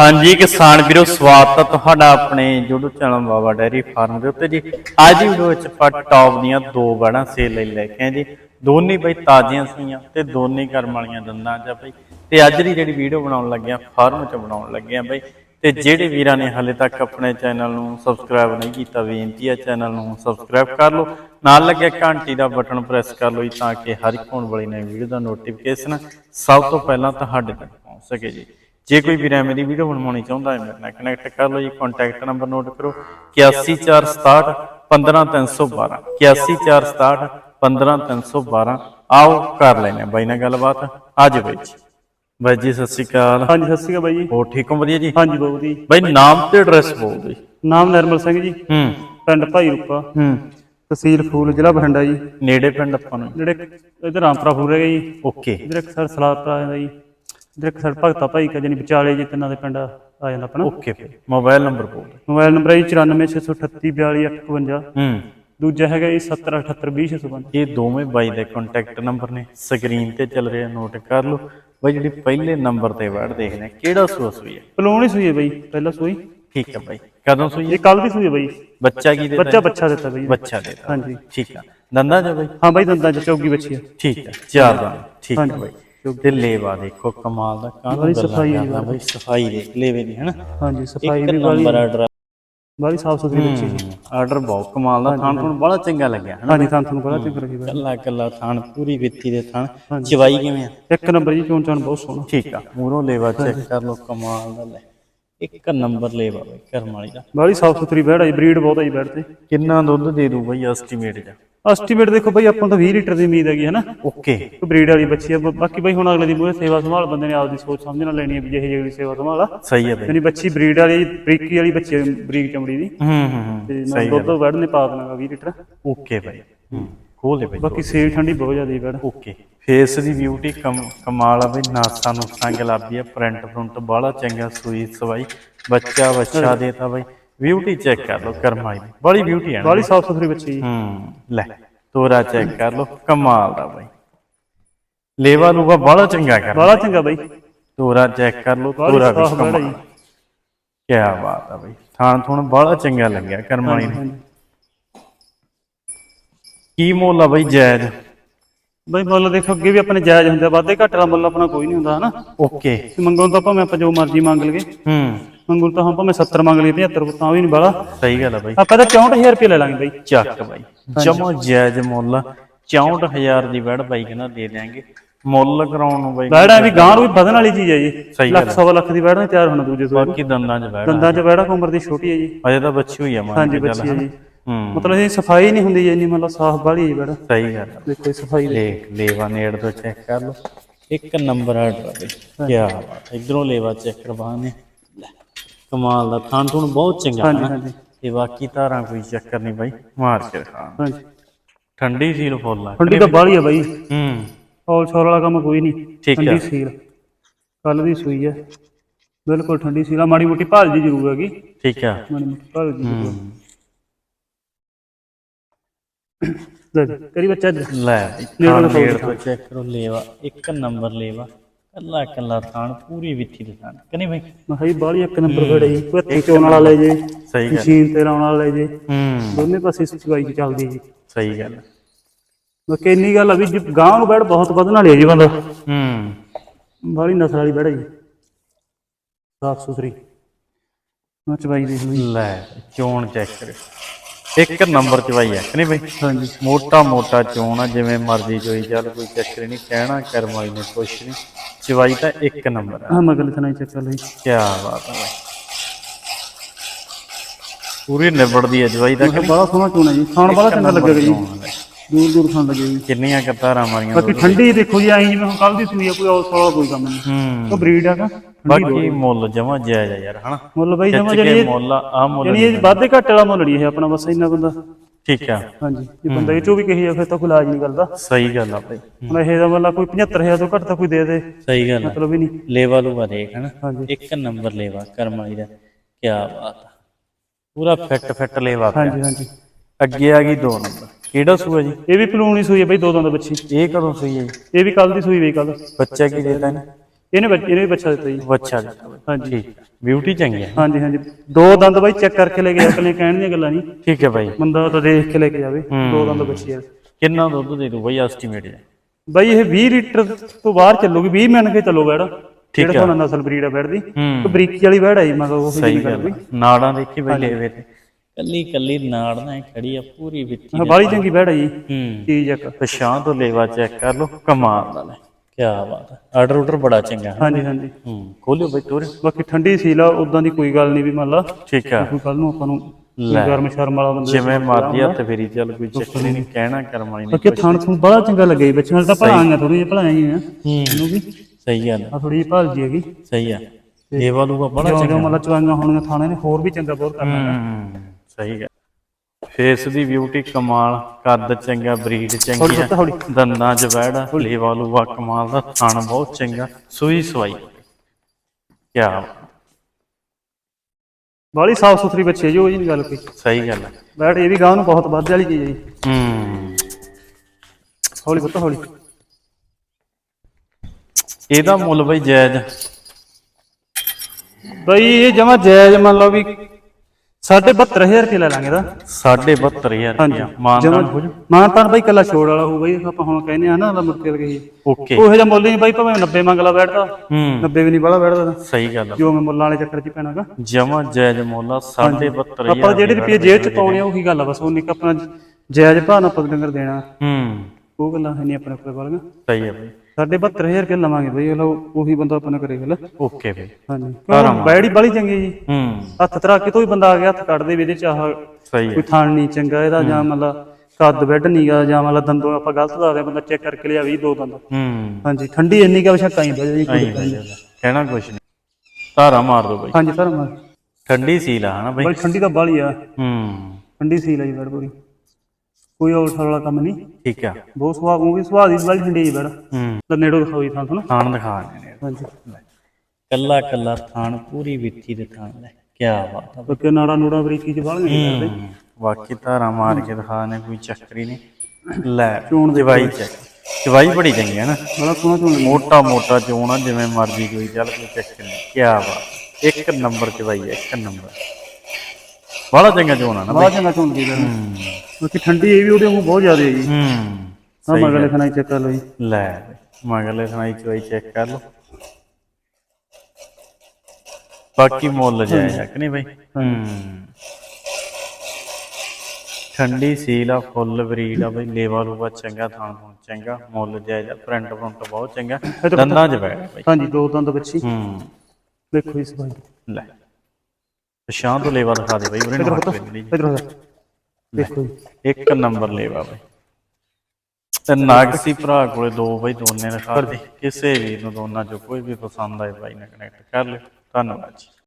ਹਾਂਜੀ, ਕਿਸਾਨ ਵੀਰੋ, ਸਵਾਗਤ ਹੈ ਤੁਹਾਡਾ ਆਪਣੇ YouTube channel Baba dairy farm ਦੇ ਉੱਤੇ ਜੀ। ਅੱਜ ਦੀ ਵੀਡੀਓ ਵਿੱਚ ਆਪਾਂ ਟੌਪ ਦੀਆਂ ਦੋ ਬੜਾਂ ਸੇਲ ਲਈ ਲੈ ਕੇ ਆਏ ਜੀ। ਦੋਨੇ ਬਈ ਤਾਜ਼ੀਆਂ ਸੀਆਂ ਤੇ ਦੋਨੇ ਕਰਮ ਵਾਲੀਆਂ ਦੰਦਾਂ ਚ ਆ ਬਈ। ਤੇ ਅੱਜ ਦੀ ਜਿਹੜੀ ਵੀਡੀਓ ਬਣਾਉਣ ਲੱਗਿਆ ਫਾਰਮ ਚ ਬਣਾਉਣ ਲੱਗਿਆ ਬਈ। ਤੇ ਜਿਹੜੇ ਵੀਰਾਂ ਨੇ ਹਾਲੇ ਤੱਕ ਆਪਣੇ ਚੈਨਲ ਨੂੰ ਸਬਸਕ੍ਰਾਈਬ ਨਹੀਂ ਕੀਤਾ, ਬੇਨਤੀ ਹੈ ਚੈਨਲ ਨੂੰ ਸਬਸਕ੍ਰਾਈਬ ਕਰ ਲਓ। ਨਾਲ ਲੱਗਿਆ ਘੰਟੀ ਦਾ ਬਟਨ ਪ੍ਰੈਸ ਕਰ ਲਓ ਜੀ, ਤਾਂ ਕਿ ਹਰ ਇੱਕ ਹੋਣ ਵਾਲੀ ਨਵੀਂ ਵੀਡੀਓ ਦਾ ਨੋਟੀਫਿਕੇਸ਼ਨ ਸਭ ਤੋਂ ਪਹਿਲਾਂ ਤੁਹਾਡੇ ਤੱਕ ਪਹੁੰਚ ਸਕੇ ਜੀ। ਜੇ ਕੋਈ ਵੀਰ ਮੇਰੀ ਵੀਡੀਓ ਬਣਵਾਉਣੀ ਚਾਹੁੰਦਾ ਹੈ ਮੇਰੇ ਨਾਲ ਕਨੈਕਟ ਕਰ ਲਓ ਜੀ ਕੰਟੈਕਟ ਨੰਬਰ ਨੋਟ ਕਰੋ 81467 15312 81467 15312 ਆਓ ਕਰ ਲੈਨੇ ਬਾਈ ਨਾਲ ਗੱਲਬਾਤ ਅੱਜ ਬਾਈ ਜੀ ਬਾਈ ਜੀ ਸਤਿ ਸ਼੍ਰੀ ਅਕਾਲ। ਹਾਂਜੀ ਸਤਿ ਸ਼੍ਰੀ ਅਕਾਲ ਬਾਈ ਜੀ। ਹੋ ਠੀਕ ਹੋ ਵਧੀਆ ਜੀ? ਹਾਂਜੀ ਬਾਬੂ ਜੀ ਬਾਈ ਨਾਮ ਤੇ ਐਡਰੈਸ ਬੋਲ ਦਿਓ ਜੀ। ਨਾਮ ਨਿਰਮਲ ਸਿੰਘ ਜੀ। ਹੂੰ। ਪਿੰਡ ਭਾਈ ਰੂਪਾ। ਹੂੰ। ਤਹਿਸੀਲ ਫੂਲ ਜ਼ਿਲ੍ਹਾ ਬਠਿੰਡਾ ਜੀ। ਨੇੜੇ ਪਿੰਡ ਆਪਾਂ ਨੂੰ? ਜਿਹੜੇ ਇਧਰ ਰਾਮਪੁਰਾ ਫੂਲ ਹੈਗਾ ਜੀ। ਓਕੇ। ਇਧਰ ਇੱਕ ਸਾਈਡ ਸਲਾਤਪੁਰਾ ਆ ਜਾਂਦਾ ਜੀ। ਸਾਈਡ ਭਗਤਾ ਭਾਈ ਕਾ ਜਾਨੀ ਵਿਚਾਲੇ ਜੀ ਤਿੰਨਾਂ ਦੇ ਪਿੰਡ ਆ ਜਾਂਦਾ ਆਪਣਾ। ਓਕੇ ਬਾਈ ਮੋਬਾਈਲ ਨੰਬਰ ਬੋਲ ਮੋਬਾਈਲ ਨੰਬਰ ਹੈ ਜੀ 9463842851 ਹੂੰ। ਦੂਜਾ ਹੈਗਾ ਜੀ 70782065 ਇਹ ਦੋਵੇਂ ਬਾਈ ਦੇ ਕੰਟੈਕਟ ਨੰਬਰ ਨੇ। ਸਕਰੀਨ ਤੇ ਚੱਲ ਰਿਹਾ ਨੋਟ ਕਰ ਲਓ। ਬਾਈ ਜਿਹੜੀ ਪਹਿਲੇ ਨੰਬਰ ਤੇ ਵੜ ਦੇਖਦੇ ਆ ਕਿਹੜਾ ਸੂਆ ਸੂਈ ਹੈ? ਪਲੂਣ ਹੀ ਸੂਈ ਹੈ ਬਾਈ ਪਹਿਲਾਂ ਸੂਈ। ਠੀਕ ਹੈ ਬਾਈ। ਕਦੋਂ ਸੂਈ ਹੈ? ਇਹ ਕੱਲ ਦੀ ਸੂਈ ਹੈ ਬਾਈ। ਬੱਚਾ ਕੀ ਦੇਤਾ ਬੱਚਾ ਬੱਚਾ ਦਿੱਤਾ ਬਾਈ। ਬੱਚਾ ਦੇਤਾ। ਹਾਂਜੀ। ਠੀਕ ਹੈ ਦੰਦਾਂ ਚ ਬਾਈ? ਹਾਂ ਬਾਈ ਦੰਦਾਂ ਚ ਚੌਗੀ ਬੱਚੀ ਆ। ਠੀਕ ਹੈ ਚਾਰ ਦੰਦ। ਠੀਕ ਹੈ ਹਾਂਜੀ। ਬਾਈ। ਤੇ ਲੇਵਾ ਦੇਖੋ ਕਮਾਲ ਦਾ ਕਾਹਨੂੰ ਬੜੀ ਸਫ਼ਾਈ ਹੈ ਕਰਦਾ ਬਾਈ ਸਫ਼ਾਈ ਦੇਖ ਲੇਵੇ ਦੀ ਹੈਨਾ? ਹਾਂਜੀ ਸਫ਼ਾਈ ਵੀ ਵਾਲੀ ਨੰਬਰ ਆਰਡਰ ਬਾਲੀ ਸਾਫ਼ ਸੁਥਰੀ ਬੱਚੀ ਜੀ। ਆਰਡਰ ਬਹੁਤ ਕਮਾਲ ਦਾ ਥਾਣ ਤੁਹਾਨੂੰ ਬੜਾ ਚੰਗਾ ਲੱਗਿਆ ਹੈਨਾ? ਹਾਂਜੀ ਤਾਂ ਤੁਹਾਨੂੰ ਪਤਾ ਚੰਗ ਬਾਈ। ਕੱਲਾ ਕੱਲਾ ਥਾਣ ਪੂਰੀ ਵਿੱਤੀ ਦੇ ਥਾਣ ਚਵਾਈ ਕਿਵੇਂ ਆ? ਇੱਕ ਨੰਬਰ ਜੀ ਚੋਣ ਚਾਣ ਬਹੁਤ ਸੋਹਣਾ। ਠੀਕ ਆ ਮੂਰੋਂ ਲੇਵਾ ਚੈੱਕ ਕਰ ਲਓ ਕਮਾਲ ਦਾ ਲੈ। ਇੱਕ ਨੰਬਰ ਲੇਵਾ ਬਈ ਕਰਮ ਵਾਲੀ ਦਾ। ਬਾਲੀ ਸਾਫ਼ ਸੁਥਰੀ ਬੈੜ ਹੈ ਬਰੀਡ ਬਹੁਤ ਹੈ ਜੀ ਬੈੜ ਤੇ। ਕਿੰਨਾ ਦੁੱਧ ਦੇ ਦੂ ਬਈ ਐਸਟੀਮੇਟ ਚ ਐਸਟੀਮੇਟ ਦੇਖੋ ਬਾਈ ਆਪਾਂ ਤਾਂ 20 ਲੀਟਰ ਦੀ ਉਮੀਦ ਹੈਗੀ ਹੈ ਨਾ ਓਕੇ ਬਰੀਡ ਵਾਲੀ ਬੱਚੀ ਹੈ ਬਾਕੀ ਬਾਈ ਹੁਣ ਅਗਲੇ ਦੀ ਮੂਹਰੇ ਸੇਵਾ ਸੰਭਾਲ ਬੰਦੇ ਨੇ ਆਪਦੀ ਸੋਚ ਸਮਝ ਨਾਲ ਲੈਣੀ ਹੈ ਵੀ ਜਿਹੇ ਜਿਹੀ ਸੇਵਾ ਸੰਭਾਲ ਆ। ਸਹੀ ਹੈ ਬਈ। ਯਾਨੀ ਬੱਚੀ ਬਰੀਡ ਵਾਲੀ ਬਰੀਕੀ ਵਾਲੀ ਬੱਚੀ ਹੈ, ਬਰੀਕ ਚਮੜੀ ਦੀ। ਹੂੰ ਹੂੰ ਹੂੰ। ਤੇ ਨਾਲ ਦੁੱਧ ਬੈੜ ਨੇ ਪਾ ਦੇਣਾ 20 ਲੀਟਰ। ਓਕੇ ਬਈ। ਹੂੰ ਖੋਲ ਬਈ ਬਾਕੀ ਸੇਲ ਠੰਡੀ ਬਹੁਤ ਜ਼ਿਆਦਾ ਬੈੜ। ਓਕੇ ਫੇਸ ਦੀ ਬਿਊਟੀ ਕਮਾਲ ਆ ਬਈ ਨਾਸਾਂ ਨੂੰ ਸੰਗ ਗੁਲਾਬੀ ਆ ਪ੍ਰਿੰਟ ਪ੍ਰਿੰਟ ਬਾਹਲਾ ਚੰਗਾ ਸੂਈ ਸਵਾਈ ਬੱਚਾ ਬੱਚਾ ਦੇਤਾ ਬਈ। ਬਿਊਟੀ ਚੈੱਕ ਕਰ ਲਓ ਕਰਮ ਵਾਲੀ ਦੀ। ਬੜੀ ਬਿਊਟੀ ਨਾ ਬਾਲੀ ਸਾਫ਼ ਸੁਥਰੀ ਬੱਚੀ। ਹੂੰ ਲੈ ਤੋਰਾ ਚੈੱਕ ਕਰ ਲਓ। ਕਮਾਲ ਦਾ ਬਾਈ। ਲੇਵਾ ਲੂਵਾ ਬੜਾ ਚੰਗਾ ਕਰ ਬਾਲਾ ਚੰਗਾ ਬਾਈ। ਤੋਰਾ ਚੈੱਕ ਕਰ ਲਓ ਤੋਰਾ ਵੀ ਬੈੜ ਹੈ ਕਮਾਲ। ਕੀ ਬਾਤ ਆ ਬਾਈ। ਥਾਂ ਥੁਣ ਬੜਾ ਚੰਗਾ ਲੱਗਿਆ ਕਰਮਾਈ ਨੂੰ। ਕੀ ਮੁੱਲ ਆ ਬਾਈ ਜਾਇਜ਼? ਬਾਈ ਮੁੱਲ ਦੇਖੋ ਅੱਗੇ ਵੀ ਆਪਣੇ ਜਾਇਜ਼ ਹੁੰਦਾ। ਵਾਧੇ ਘਾਟੇ ਦਾ ਮੁੱਲ ਆਪਣਾ ਕੋਈ ਨਹੀਂ ਹੁੰਦਾ ਹਨਾ? ਓਕੇ। ਮੰਗੋਂ ਤਾਂ ਭਾਵੇਂ ਆਪਾਂ ਜੋ ਮਰਜ਼ੀ ਮੰਗ ਲਈਏ। ਹੂੰ। ਮੰਗੂ ਤਾਂ ਹਾਂ ਭਾਵੇਂ 70 ਮੰਗ ਲਈਏ 75 ਤਾਂ ਵੀ ਨਹੀਂ ਬਾਲਾ। ਸਹੀ ਗੱਲ ਆ ਬਾਈ। ਆਪਾਂ ਤਾਂ 64000 ਰੁਪਏ ਲੈ ਲਾਂਗੇ ਬਾਈ। ਚੱਕ ਬਾਈ। ਜਮਾ ਜਾਇਜ਼ ਮੁੱਲ 64000 ਦੀ ਵੜ ਬਾਈ ਕਹਿੰਦਾ ਦੇ ਦਿਆਂਗੇ। ਮੁੱਲ ਕਰਾਉਣ ਨੂੰ ਬਾਈ ਬੈੜਾ ਵੀ ਗਾਂ ਨੂੰ ਵੀ ਵਧਣ ਵਾਲੀ ਚੀਜ਼ ਹੈ ਜੀ। ਸਹੀ ਲੱਖ ਸਵਾ ਲੱਖ ਦੀ ਬੈੜਾ ਤਿਆਰ ਹੋਣਾ ਦੂਜੇ ਸੂਏ ਬਾਕੀ ਦੰਦਾਂ 'ਚ ਬੈਠ ਦੰਦਾਂ 'ਚ ਬੈੜਾ ਉਮਰ ਦੀ ਛੋਟੀ ਹੈ ਜੀ। ਅਜੇ ਤਾਂ ਬੱਚੀ ਹੋਈ ਆ ਮਾਂ ਹਾਂਜੀ ਬੱਚੀ ਹੈ ਜੀ। ਮਤਲਬ ਇਹ ਸਫ਼ਾਈ ਨਹੀਂ ਹੁੰਦੀ ਜੀ ਇੰਨੀ ਮਤਲਬ ਸਾਫ਼ ਬਾਲੀ ਹੈ ਬੈੜਾ ਸਹੀ ਗੱਲ ਆ। ਦੇਖੋ ਸਫ਼ਾਈ ਦੇਖ। ਲੇਵਾ ਨੇੜ ਤੋਂ ਚੈੱਕ ਕਰ ਲਓ। ਇੱਕ ਨੰਬਰ ਆਰਡਰ ਆ ਬਈ। ਕੀ ਬਾਤ ਇਧਰੋਂ ਲੇਵਾ ਚੈੱਕ ਕਰਵਾਣੇ ਕਮਾਲ ਦਾ ਥਾਂ ਥੁਣ ਬਹੁਤ ਚੰਗਾ ਹਾਂਜੀ ਤੇ ਬਾਕੀ ਧਾਰਾਂ ਕੋਈ ਚੱਕਰ ਨਹੀਂ ਬਾਈ ਮਾਰ ਕੇ ਦਿਖਾ। ਹਾਂਜੀ। ਠੰਡੀ ਸੀਲ ਫੁੱਲ ਆ। ਠੰਡੀ ਤਾਂ ਬਾਲੀ ਹੈ ਬਾਈ। ਹੂੰ। ਔਲ ਛੋਲ ਵਾਲਾ ਕੰਮ ਕੋਈ ਨਹੀਂ। ਠੀਕ। ਠੰਡੀ ਸੀਲ। ਕੱਲ ਦੀ ਸੂਈ ਹੈ ਬਿਲਕੁਲ ਠੰਡੀ ਸੀਲ ਆ। ਮਾੜੀ ਮੋਟੀ ਭਾਲ ਜੀ ਜ਼ਰੂਰ ਹੈਗੀ। ਠੀਕ ਆ। ਮਾੜੀ ਮੋਟੀ ਭਾਲ ਜੀ ਜ਼ਰੂਰ। ਲੈ ਕਰੀ ਬੱਚਾ ਅੱਜ ਲੈ ਨੇੜੋਂ ਥਾਣ ਦਿਖਾਓ ਨੇੜ ਤੋਂ ਚੈੱਕ ਕਰੋ ਲੇਵਾ। ਇੱਕ ਨੰਬਰ ਲੇਵਾ। ਕੱਲਾ ਕੱਲਾ ਥਾਣ ਪੂਰੀ ਵਿੱਥੀ ਦੇ ਥਾਣ ਕਨੇ ਬਾਈ? ਮੈਂ ਬਾਲੀ ਇੱਕ ਨੰਬਰ ਫੜੇ ਜੀ ਕੋਈ ਹੱਥੀਂ ਚੋਣ ਵਾਲਾ ਲੈ ਜੇ ਸਹੀ ਗੱਲ। ਮਸ਼ੀਨ ਤੇ ਲਾਉਣ ਵਾਲਾ ਲੈ ਜੇ। ਹੂੰ। ਦੋਨੇ ਪਾਸੇ ਸਚਾਈ ਚ ਚੱਲਦੀ ਜੀ। ਸਹੀ ਗੱਲ। ਬਾਕੀ ਇੰਨੀ ਗੱਲ ਆ ਵੀ ਜੇ ਗਾਂ ਨੂੰ ਬੈੜ ਬਹੁਤ ਵਧਣ ਵਾਲੀ ਹੈ ਜੀ ਬੰਦਾ। ਹੂੰ। ਬਾਲੀ ਨਸਲ ਵਾਲੀ ਬੈੜ ਜੀ ਸਾਫ਼ ਸੁਥਰੀ। ਮੈਂ ਚਵਾਈ ਦੇਖ ਲਈ ਲੈ ਚੋਣ ਚੈੱਕ ਕਰੇ ਇੱਕ ਨੰਬਰ ਚ ਬਾਈ ਹੈ ਕਿ ਨਹੀਂ ਬਾਈ? ਹਾਂਜੀ। ਮੋਟਾ ਮੋਟਾ ਚੋਣ ਆ ਜਿਵੇਂ ਮਰਜ਼ੀ ਚੋਈ ਚੱਲ ਕੋਈ ਚੱਕਰ ਨਹੀਂ ਕਹਿਣਾ ਕਰਮਾਈ ਨੇ ਕੁਛ ਨਹੀਂ। ਚਵਾਈ ਤਾਂ ਇੱਕ ਨੰਬਰ ਆ। ਆ ਮਗਲ ਥਣਾ ਚੱਕ ਲਈ। ਕੀ ਬਾਤ ਹੈ ਬਾਈ। ਪੂਰੀ ਨਿਬੜਦੀ ਹੈ ਜਵਾਈ ਦਾ ਕਿ ਬੜਾ ਸੋਹਣਾ ਚੋਣਾ ਜੀ। ਖਾਣ ਵਾਲਾ ਚੰਗਾ ਲੱਗੇਗਾ ਜੀ। ਆ। ਦੂਰ ਦੂਰ ਲੱਗੇਗਾ ਜੀ। ਕਿੰਨੀਆਂ ਕਤਾਰਾਂ ਮਾਰੀਆਂ ਬਾਕੀ ਠੰਡੀ ਦੇਖੋ ਜੀ ਐਂ ਜਿਵੇਂ ਹੁਣ ਕੱਲ ਦੀ ਸੂਈ ਆ ਕੋਈ ਵਾਲਾ ਕੋਈ ਕੰਮ ਨਹੀਂ। ਹੂੰ। ਉਹ ਬਰੀਡ ਹੈਗਾ ਬਾਕੀ ਮੁੱਲ ਜਮਾ ਜਾਇਜ਼ ਆ ਯਾਰ ਹਨਾ? ਮੁੱਲ ਬਾਈ ਜਮਾ ਖਿੱਚ ਕੇ ਮੁੱਲ ਆ ਮੁੱਲ ਜਣੀ ਇਹ ਵਾਧੇ ਘਾਟੇ ਵਾਲਾ ਮੁੱਲ ਨਹੀਂ ਇਹ ਆਪਣਾ ਬਸ ਇੰਨਾ ਬੰਦਾ ਠੀਕ ਆ। ਹਾਂਜੀ ਜੇ ਬੰਦਾ ਇਹ ਚੋਂ ਵੀ ਕਹੀ ਆ ਫਿਰ ਤਾਂ ਕੋਈ ਇਲਾਜ ਨਹੀਂ ਕਰਦਾ। ਸਹੀ ਗੱਲ ਆ ਬਾਈ। ਹੁਣ ਇਹ ਦਾ ਮਤਲਬ ਕੋਈ 75000 ਤੋਂ ਘੱਟ ਤਾਂ ਕੋਈ ਦੇ ਦੇ। ਸਹੀ ਗੱਲ ਆ। ਮਤਲਬ ਹੀ ਨਹੀਂ। ਲੇਵਾ ਲੂਵਾ ਦੇਖ ਹਨਾ? ਹਾਂਜੀ। ਇੱਕ ਨੰਬਰ ਲੇਵਾ ਕਰਮ ਵਾਲੀ ਦਾ। ਕੀ ਬਾਤ ਆ। ਪੂਰਾ ਫਿੱਟ ਫਿੱਟ ਲੇਵਾ ਪਿਆ। ਹਾਂਜੀ ਹਾਂਜੀ। ਅੱਗੇ ਆ ਗਈ 2 ਨੰਬਰ। ਕਿਹੜਾ ਸੂਆ ਜੀ? ਇਹ ਵੀ ਪਲੂਣੀ ਸੂਈ ਹੈ ਬਈ ਦੋ ਦੰਦ ਬੱਚੀ। ਇਹ ਕਦੋਂ ਸੂਈ ਹੈ ਜੀ? ਇਹ ਵੀ ਕੱਲ ਦੀ ਸੂਈ ਬਈ ਕੱਲ ਬੱਚਾ ਕੀ ਦੇਤਾ ਨੇ ਇਹਨੇ ਬੱਚ- ਇਹਨੇ ਵੀ ਬੱਚਾ ਦਿੱਤਾ ਜੀ। ਬੱਚਾ ਦਿੱਤਾ। ਹਾਂਜੀ। ਠੀਕ ਬਿਊਟੀ ਚੰਗੀ ਹੈ। ਹਾਂਜੀ ਹਾਂਜੀ। ਦੋ ਦੰਦ ਬਾਈ ਚੈੱਕ ਕਰਕੇ ਲੈ ਕੇ ਜਾ ਕੱਲੇ ਕਹਿਣ ਦੀਆਂ ਗੱਲਾਂ ਨਹੀਂ। ਠੀਕ ਹੈ ਬਾਈ। ਬੰਦਾ ਤਾਂ ਦੇਖ ਕੇ ਲੈ ਕੇ ਜਾਵੇ ਦੋ ਦੰਦ ਬੱਚੀ ਆ ਕਿੰਨਾ ਦੁੱਧ ਦੇ ਦੂ ਬਾਈ ਐਸਟੀਮੇਟ ਹੈ ਬਾਈ ਇਹ 20 ਲੀਟਰ ਤੋਂ ਬਾਹਰ ਚੱਲੂਗੀ 20 ਮੰਨ ਕੇ ਚੱਲੋ ਬੈੜ ਠੀਕ ਜਿਹੜਾ ਤੁਹਾਨੂੰ ਨਸਲ ਬਰੀਡ ਆ ਬੈੜ ਦੀ। ਹੂੰ। ਬਰੀਕੀ ਵਾਲੀ ਬੈੜ ਆ ਜੀ ਮਤਲਬ ਉਹ ਸਹੀ ਜਿਹੀ ਗੱਲ ਆ। ਨਾੜਾਂ ਦੇਖੀ ਬਈ ਲੇਵੇ ਤੇ। ਕੱਲੀ ਕੱਲੀ ਨਾੜ ਨਾ ਖੜੀ ਆ ਪੂਰੀ ਵਿੱਚੀ ਹਾਂ ਬਾਲੀ ਚੰਗੀ ਬੈੜ ਆ ਜੀ। ਹੂੰ। ਚੀਜ਼ ਇੱਕ ਪਛਾਂ ਤੋਂ ਲੇਵਾ ਚੈੱਕ ਕਰ ਲਓ ਕਮਾਲ। ਦਾ ਲੈ ਕੀ ਬਾਤ ਹੈ। ਆਰਡਰ ਆਰਡਰ ਬੜਾ ਚੰਗਾ ਹੈ। ਹਾਂਜੀ ਹਾਂਜੀ। ਹੂੰ। ਖੋਲਿਓ ਬਈ ਤੋਰੇ। ਬਾਕੀ ਠੰਡੀ ਸੀਲ ਆ ਉਦਾਂ ਦੀ ਕੋਈ ਗੱਲ ਨਹੀਂ ਵੀ ਮੰਨ ਲਾ। ਠੀਕ ਆ। ਕੋਈ ਕੱਲ ਨੂੰ ਆਪਾਂ ਨੂੰ ਲੈ। ਗਰਮ ਸ਼ਰਮ ਵਾਲਾ ਬੰਦਾ ਜਿਵੇਂ ਮਰਜ਼ੀ ਹੱਥ ਫੇਰੀ ਚੱਲ ਕੋਈ ਚੱਕਰ ਨਹੀਂ। ਕਹਿਣਾ ਕਰਮਾਈ ਨਹੀਂ ਬਾਕੀ ਥਣ ਥਣ ਬੜਾ ਚੰਗਾ ਲੱਗਿਆ ਜੀ ਬੱਚਿਆਂ ਨਾਲ ਤਾਂ ਭਲਾਂਗਾ ਥੋੜੀ ਜਿਹੀ ਭਲਾਈਆਂ ਹੀ ਆ। ਹੂੰ। ਇਹਨੂੰ ਵੀ। ਸਹੀ ਗੱਲ ਆ ਥੋੜੀ ਜਿਹੀ ਭਾਲ ਜੀ ਹੈਗੀ। ਸਹੀ ਆ। ਲੇਵਾ ਲੂਗਾ ਬੜਾ ਜਿਉਂ ਚੰਗਾ। ਮਤਲਬ ਚਵਾਈਆਂ ਹੋਣੀਆਂ ਥਾਣੇ ਨੇ ਹੋਰ ਵੀ ਚੰਗਾ ਬਹੁਤ ਕਰਨਾ ਹੂੰ। ਸਹੀ ਹੈ ਫੇਸ ਦੀ ਬਿਊਟੀ ਕਮਾਲ ਕੱਦ ਚੰਗਾ ਬਰੀਡ ਚੰਗੀ ਹੈ। ਦੰਦਾਂ 'ਚ ਬੈੜਾ ਲੇਵਾ ਲੂਗਾ ਕਮਾਲ ਦਾ ਥਣ ਬਹੁਤ ਚੰਗਾ ਸੂਈ ਸਵਾਈ। ਕੀ ਬਾਲੀ ਸਾਫ਼ ਸੁਥਰੀ ਬੱਚੀ ਹੈ ਜੀ ਉਹ ਜੀ ਨਹੀਂ ਗੱਲ ਕੋਈ। ਸਹੀ ਗੱਲ ਹੈ। ਬੈਠ ਇਹ ਵੀ ਗਾਂ ਨੂੰ ਬਹੁਤ ਵੱਧ ਵਾਲੀ ਚੀਜ਼ ਹੈ ਜੀ। ਹੂੰ। ਹੌਲੀ ਪੁੱਤ ਹੌਲੀ। ਇਹਦਾ ਮੁੱਲ ਬਈ ਜਾਇਜ਼। ਬਈ ਇਹ ਜਮਾ ਜਾਇਜ਼ ਮੰਨ ਲਓ ਵੀ 72000 ਰੁਪਏ ਲੈ ਲਾਂਗੇ ਦਾ 72000 ਰੁਪਇਆ ਮਾਨਦਾਨ ਹੋ ਜੂ ਮਾਨਤਾਨ ਬਾਈ ਕੱਲਾ ਛੋੜ ਵਾਲਾ ਹੋਊ ਬਈ ਆਪਾਂ ਹੁਣ ਕਹਿੰਦੇ ਆ ਨਾ ਮੁੜ ਕੇ ਲਗੇ ਓਕੇ। ਉਹ ਜਿਹਾ ਮੁੱਲ ਨਹੀਂ ਬਾਈ ਭਾਵੇਂ 90 ਮੰਗਲਾ ਬੈਠਦਾ। ਹੂੰ। 90 ਵੀ ਨਹੀਂ ਬਾਲਾ ਬੈਠਦਾ ਸਹੀ ਗੱਲ ਜੋ ਮੈਂ ਮੁੱਲਾਂ ਵਾਲੇ ਚੱਕਰ 'ਚ ਪੈਣਾਗਾ। ਜਮਾ ਜਾਇਜ਼ ਮੁੱਲ ਆ 72000 ਆਪਾਂ ਜਿਹੜੇ ਰੁਪਏ ਜੇਬ 'ਚ ਪਾਉਣੇ ਉਹੀ ਗੱਲ ਆ ਬਸ ਉਹਨੇ ਆਪਣਾ ਜਾਇਜ਼ ਭਾਅ ਨਾਲ ਆਪਾਂ ਡੰਗਰ ਦੇਣਾ। ਹੂੰ। ਉਹ ਗੱਲਾਂ ਹੈ ਨਹੀਂ ਆਪਣੇ ਕੋਲ ਵਾਲੀਆਂ ਸਹੀ ਹੈ ਬਈ। 72000 ਰੁਪਏ ਲਵਾਂਗੇ ਬਈ ਲਓ ਉਹੀ ਬੰਦਾ ਆਪਾਂ ਨੇ ਕਰੇਗਾ ਓਕੇ ਬਈ। ਹਾਂਜੀ। ਕਿਉਂ ਬੈੜੀ ਬਾਲੀ ਚੰਗੀ ਜੀ। ਹੂੰ। ਹੱਥ ਤਰਾ ਕੇ ਤੋਂ ਹੀ ਬੰਦਾ ਆ ਗਿਆ ਹੱਥ ਕੱਢ ਦੇ ਵੀ ਇਹਦੇ ਚ ਆਹ ਸਹੀ ਹੈ। ਕੋਈ ਥਾਣ ਨਹੀਂ ਚੰਗਾ ਇਹਦਾ ਜਾਂ ਮਤਲਬ ਕੱਦ ਬੈੱਡ ਨਹੀਂਗਾ ਜਾਂ ਮਤਲਬ ਦੰਦੋਂ ਆਪਾਂ ਗਲਤ ਦੱਸਦੇ ਆ, ਬੰਦਾ ਚੈੱਕ ਕਰਕੇ ਲਿਆ ਵੀ ਦੋ ਦੰਦ। ਹੂੰ। ਹਾਂਜੀ ਠੰਡੀ ਇੰਨੀ ਕਾ ਸ਼ੱਕਾਂ ਹੀ ਬਈ ਕੋਈ ਦਿੱਕਤ ਨਹੀਂ। ਕਹਿਣਾ ਕੁਛ ਨਹੀਂ ਧਾਰਾ ਮਾਰ ਦੋ ਬਈ। ਹਾਂਜੀ ਸਰ ਮੈਂ ਠੰਡੀ ਸੀਲ ਆ ਹਨਾ ਬਈ। ਠੰਡੀ ਤਾਂ ਬਾਲੀ ਆ। ਹੂੰ। ਠੰਡੀ ਸੀ ਲਈ ਬੈਡ ਪੂਰੀ। ਕੋਈ ਔਲ ਵਾਲਾ ਕੰਮ ਨਹੀਂ। ਠੀਕ ਆ। ਬਹੁਤ ਸੁਭਾਅ ਉਹ ਵੀ ਸੁਭਾਅ ਦੀ ਬਾਲੀ ਠੰਡੀ ਜੀ ਬੈਡ ਹੂੰ। ਤਾਂ ਨੇੜੋ ਦਿਖਾਓ ਜੀ ਤੁਹਾਨੂੰ। ਥਾਣ ਦਿਖਾਣੇ ਨੇ। ਹਾਂਜੀ। ਕੱਲਾ ਕੱਲਾ ਥਾਣ ਪੂਰੀ ਵਿੱਥੀ ਦੇ ਥਾਣ ਲੈ ਕੀ ਬਾਤ ਆ। ਬਾਕੀ ਨਾੜਾ ਨੂੜਾ ਬਰੀਕੀ ਚ ਬਾਲੀਆਂ ਨਹੀਂ ਕਰਦੇ ਬਾਕੀ ਧਾਰਾ ਮਾਰ ਕੇ ਦਿਖਾਣੇ ਕੋਈ ਚੱਕਰ ਨਹੀਂ। ਲੈ ਜਵਾਈ ਚੱਕ। ਜਵਾਈ ਬੜੀ ਚੰਗੀ ਹੈ ਨਾ। ਬੜਾ ਸੋਹਣਾ ਚੋਣ ਮੋਟਾ ਮੋਟਾ ਚੋਣਾ ਜਿਵੇਂ ਮਰਜ਼ੀ ਕੋਈ ਚੱਲ ਕੋਈ ਚੱਕਰ ਨਹੀਂ। ਕੀ ਬਾਤ ਇੱਕ ਨੰਬਰ ਜਵਾਈ ਹੈ ਇੱਕ ਨੰਬਰ। ਬੜਾ ਚੰਗਾ ਚੋਣਾ ਨਾ ਬੜਾ ਚੰਗਾ ਚੋਣ ਦੀ ਬੈਡ ਬਾਕੀ ਠੰਡੀ ਇਹ ਵੀ ਉਹਦੇ ਵਾਂਗੂ ਬਹੁਤ ਜ਼ਿਆਦਾ ਹੈ ਜੀ ਹੂੰ ਆ ਮਗਰ ਲਿਖਣਾ ਚੈੱਕ ਕਰ ਲਓ ਜੀ। ਲੈ ਬਈ, ਮਗਰਲੇ ਸੁਣਾਈ ਚੈੱਕ ਕਰ ਲਓ। ਬਾਕੀ ਮੁੱਲ ਜਾਇਜ਼ ਕਿ ਨਹੀਂ ਬਈ? ਹੂੰ। ਠੰਡੀ ਸੀਲ ਆ ਫੁੱਲ ਬਰੀਡ ਆ ਬਈ ਲੇਵਾ ਲੂਵਾ ਚੰਗਾ ਥਾਂ ਥਾਂ ਚੰਗਾ ਮੁੱਲ ਜਾਇਜ਼ ਆ ਪ੍ਰਿੰਟ ਪ੍ਰਿੰਟ ਬਹੁਤ ਚੰਗਾ ਦੰਦਾਂ 'ਚ ਬੈਠ ਬਈ। ਹਾਂਜੀ ਦੋ ਦੰਦ ਬੱਚੀ ਹੂੰ। ਦੇਖੋ ਇਸ ਬਾਈ ਲੈ। ਪਛਾਂ ਤੋਂ ਲੇਵਾ ਦਿਖਾ ਦੇ ਬਈ ਉਹਨੇ ਹੱਥ ਵੇਲੀ ਇਧਰ ਹੋ ਜਾ ਦੇਖੋ ਇੱਕ ਨੰਬਰ ਲੇਵਾ ਬਈ। ਤੇ ਨਾਗਸੀ ਭਰਾ ਕੋਲੇ ਦੋ ਬਈ ਦੋਨੇ ਦਿਖਾ ਦੇ ਕਿਸੇ ਵੀ ਨੂੰ ਦੋਨਾਂ ਚੋਂ ਕੋਈ ਵੀ ਪਸੰਦ ਆਏ ਬਾਈ ਨਾਲ ਕਨੈਕਟ ਕਰ ਲਿਓ। ਧੰਨਵਾਦ ਜੀ।